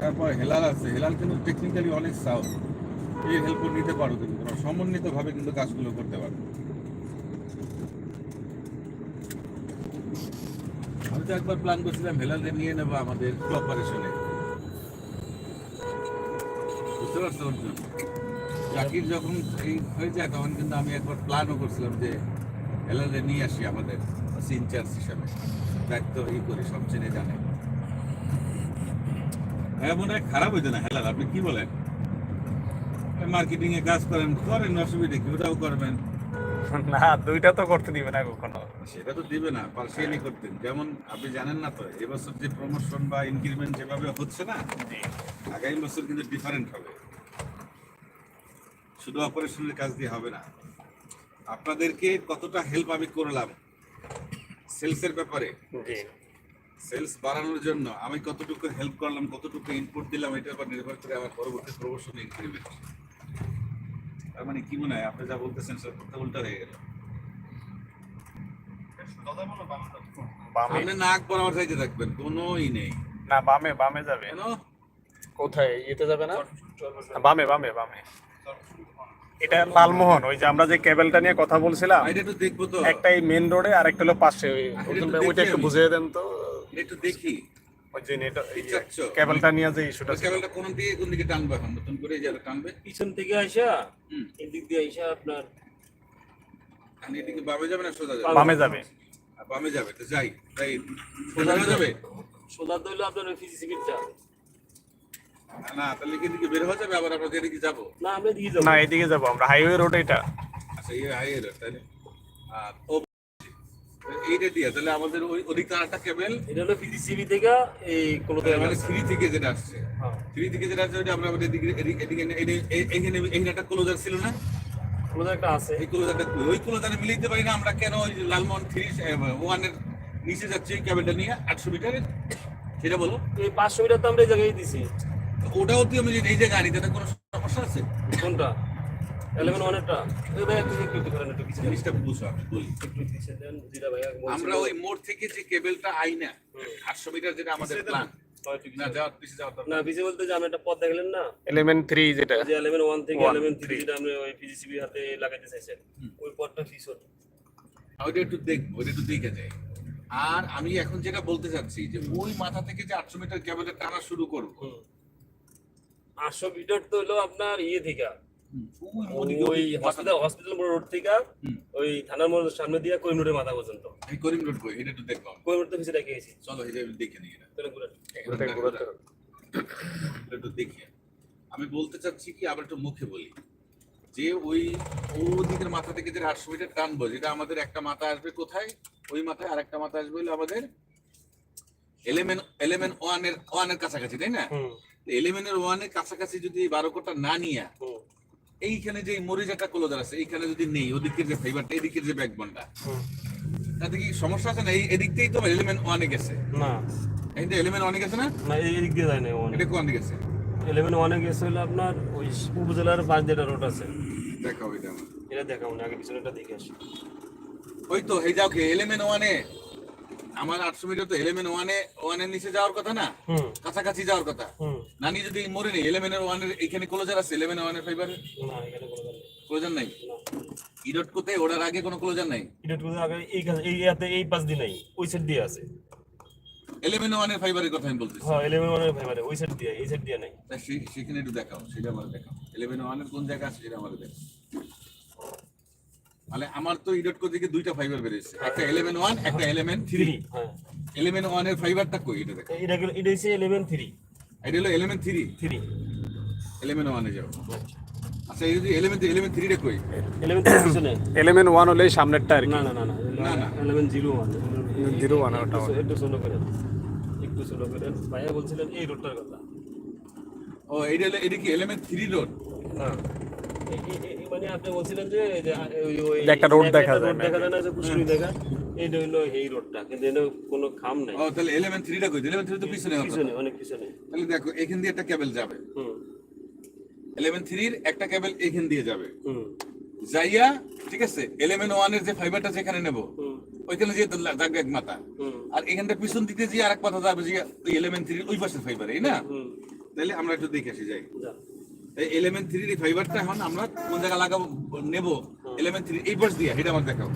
তারপর হেলাল আছে। হেলাল কিন্তু টেকনিক্যালি অনেক সাউথ এই হেল্প নিতে পারো কিন্তু তোমরা। সমন্বিতভাবে কিন্তু কাজগুলো করতে পারো। আমি তো একবার প্ল্যান করছিলাম হেলালকে নিয়ে নেব আমাদের কোঅপারেশনে বুঝতে পারছ অর্জুন যখন এই হয়ে যায়, তখন কিন্তু আমি একবার প্ল্যানও করছিলাম যে হেলালে নিয়ে আসি আমাদের ইনচার্জ হিসাবে। দায়িত্ব ই করি, সব জেনে জানে। হ্যাঁ মনে হয় খারাপ হইতো না হেলাল আপনি কি বলেন? মার্কেটিং এ কাজ করেন করেন অসুবিধা কি ওটাও করবেন। না দুইটা তো করতে দিবে না কখনো। সেটা তো দিবে না পার্সিয়ালি করতেন। যেমন আপনি জানেন না তো এবছর যে প্রমোশন বা ইনক্রিমেন্ট যেভাবে হচ্ছে না আগামী বছর কিন্তু ডিফারেন্ট হবে। শুধু অপারেশনের কাজ দিয়ে হবে না। আপনাদেরকে কতটা হেল্প আমি করলাম সেলসের ব্যাপারে সেলস বাড়ানোর জন্য আমি কতটুকু হেল্প করলাম কতটুকু ইনপুট দিলাম এটার উপর নির্ভর করে আমার পরবর্তী প্রমোশন ইনক্রিমেন্ট তার মানে কি মনে হয়? আপনি যা বলতেছেন সেটা করতে উল্টা হয়ে গেল। সামনে নাক বরাবর থাকবেন কোনো ই নেই। না বামে বামে যাবে। কেন? কোথায়? ইয়েতে যাবে না? বামে বামে বামে। এটা লালমোহন ওই যে আমরা যে কেবলটা নিয়ে কথা বলছিলাম একটু দেখব তো। একটা এই মেন রোডে আর একটা হলো পাশে। ওইটা একটু বুঝিয়ে দেন তো। একটু দেখি। ওই যে নেট বুঝতে পারছ? কেবলটা নিয়ে যে ইস্যুটা কেবলটা কোন দিকে কোন দিকে টানবে এখন? নতুন করে যাবে টানবে? পিছন থেকে আইসা এদিক দিয়ে আইসা আপনার আর এদিকে বামে যাবে না সোজা যাবে? বামে যাবে। বামে যাবে তো যাই তাই সোজা যাবে? সোজা দইলো আপনার ওই না তাহলে কি এদিকে বের হয়ে যাবে আবার আমরা যেদিকে যাব? না আমরা এদিকে যাব। না এদিকে যাব আমরা হাইওয়ে রোড এটা। আচ্ছা এই তাহলে আর এইটা দিয়ে তাহলে আমাদের ওই ওদিকে আর কেবল এটা হলো ফিজিসিবি থেকে এই কোনো মানে থ্রি থেকে যেটা আসছে। থ্রি থেকে যেটা আসছে ওইটা আমরা আমাদের এদিকে এদিকে এদিকে এই- এই- এইখানে এইখানে একটা ক্লোজার ছিল না? কোনো একটা আছে। এই ক্লোজারটা ওই ক্লোজারে মিলাইতে পারি না আমরা কেন ওই লালমোহন থ্রি ওয়ানের নিচে যাচ্ছি ওই কেবলটা নিয়ে আটশো মিটারের সেটা বলো। এই পাঁচশো মিটার তো আমরা এই জায়গায় দিছি। ওটাও তুই আমি এই জায়গায় আনি তাতে কোনো সমস্যা আছে? কোনটা? এলেভেন ওয়ানেরটা একটু। একটু একটু করেন একটু পিছিয়ে জিনিসটা বুঝো আমি বলি। একটু পিছিয়ে দেন জিরা ভাইয়া আমরা ওই মোড় থেকে যে কেবলটা আই না আটশো মিটার যেটা আমাদের প্ল্যান না বলতে যে একটা পথ দেখলেন না? এলিমেন্ট থ্রি যেটা। যে এলেভেন ওয়ান থেকে এলেভেন থ্রি যেটা আমরা ওই ফিজিসিবি হাতে লাগাইতে চাইছেন। ওই পথটা পিছন ওইটা একটু দেখব ওইটা একটু দেখে যাই। আর আমি এখন যেটা বলতে চাচ্ছি যে ওই মাথা থেকে যে আটশো মিটার কেবলের টানা শুরু করব আটশো মিটার তো হলো আপনার ইয়ে থেকে। ওই ওদিকে- হসপিটাল হসপিটাল রোড থেকে ওই থানার মোড় সামনে দিয়ে করিমুরের মাথা পর্যন্ত। এই করিম রোড কই? এটা একটু দেখব আমি। করিমুর তো পিছিয়ে রেখে গেছি। চলো এই দেখে নিই এটা। তাহলে ঘুরে ঘুরতে ঘুরতে এটা একটু দেখি। আমি বলতে চাচ্ছি কি আবার একটু মুখে বলি। যে ওই ওদিকের মাথা থেকে যে আটশো মিটার টানবো যেটা আমাদের একটা মাথা আসবে কোথায়? ওই মাথায় আর একটা মাথা আসবে হলো আমাদের এলেমেন্ট এলেমেন্ট ওয়ানের কাছাকাছি তাই না? হুম। এলেমেন্টের ওয়ানের কাছাকাছি যদি বারো কোটা না নিয়ে এইখানে যে মরিচ একটা ক্লোজার আছে এইখানে যদি নেই ওদিকের যে ফাইবারটা এদিকের যে ব্যাকবনটা। তাতে কি সমস্যা আছে না? এই এদিকতেই তো এলিমেন্ট ওয়ানে গেছে। না। এই যে এলিমেন্ট ওয়ানে গেছে না? না এই দিক দিয়ে যায় না ওয়ান এটা কোয়ানে গেছে? ইলেভেন ওয়ানে গেছে হলো আপনার ওই উপজেলার পাঁচ যেটা রোড আছে। দেখা হবে এটা আমার। এটা দেখাবো না আগে পিছনেটা দেখে আসি। ওই তো এই যাও কে এলিমেন্ট ওয়ানে আমার আটশো মিটার তো এলিমেন্ট ওয়ানে ওয়ানের নিচে যাওয়ার কথা না? কাছাকাছি যাওয়ার কথা? নানি যদি মরে নেই এলিমেন্টের ওয়ানের এখানে ক্লোজার আছে? এলিমেন্ট ওয়ানের ফাইবার। ক্লোজার নাই। না। ইডট কোথায় ওড়ার আগে কোনো ক্লোজার নাই? একটু আগে এই এই ইয়াতে এই পাশ দিয়ে নাই ওই সাইড দিয়ে আছে। এলিমেন্ট ওয়ানের ফাইবারের কথা আমি বলতেছি। হ্যাঁ ইলেভেন ওয়ানের ভাইবারে ওই সাইড দিয়ে এই সাইড দিয়ে নাই। সেখানে একটু দেখাও সেটা আমার দেখাও। ইলেভেন ওয়ানের কোন জায়গা আছে সেটা আমার দেখাও। মানে আমার তো ইডট কো থেকে দুইটা ফাইবার বেরিয়েছে। একটা এলিমেন্ট ওয়ান একটা এলিমেন্ট থ্রি হ্যাঁ। এলিমেন্ট ওয়ানের ফাইবারটা কই? এটা দেখো। এটা এটা হচ্ছে ইলেভেন থ্রি এটা হলো এলিমেন্ট থ্রি থ্রি এলিমেন্ট ওয়ানে যাও। আচ্ছা। এই যদি এলিমেন্ট এলিমেন্ট থ্রিটা কই? ইলেভেন থ্রি পিছনে এলিমেন্ট ওয়ান হলে সামনেরটা আর কি। না না না না। না, না। Eleven zero one zero one ওটা একটু স্লো করেন। একটু স্লো করেন। ভাইয়া বলছিলেন এই রোডটার কথা। ও এইটা হলো এটা কি এলিমেন্ট থ্রি রোড না মানে আপনি বলছিলেন যে এই যে ওই- ওই- যে একটা একটা দেখা যায়, দেখা যায় না যে কুশলী দেখা এইটা হইল এই রোডটা কিন্তু এটা কোনো খাম নাই। ও তাহলে এলিমেন্ট থ্রিটা কই? এলিমেন্ট থ্রি তো পিছনে পিছনে অনেক পিছনে। তাহলে দেখো এখান দিয়ে একটা কেবল যাবে। হুম। এলিমেন্ট থ্রির একটা কেবল এখান দিয়ে যাবে। হুম। যাইয়া ঠিক আছে এলিমেন্ট ওয়ানের যে ফাইবারটা যেখানে নেব ওইখানে যে এক মাথা। আর এখানটা পিছন দিতে যে আরেক মাথা যাবে যে ওই থ্রির ওই পাশের ফাইবার এই না? তাহলে আমরা একটু দেখে আসি যাই। এই এলিমেন্ট থ্রি ফাইবারটা এখন আমরা কোন জায়গায় লাগাবো নেব? এলেভেন থ্রি এই পাশ দিয়ে এটা আমার দেখাও।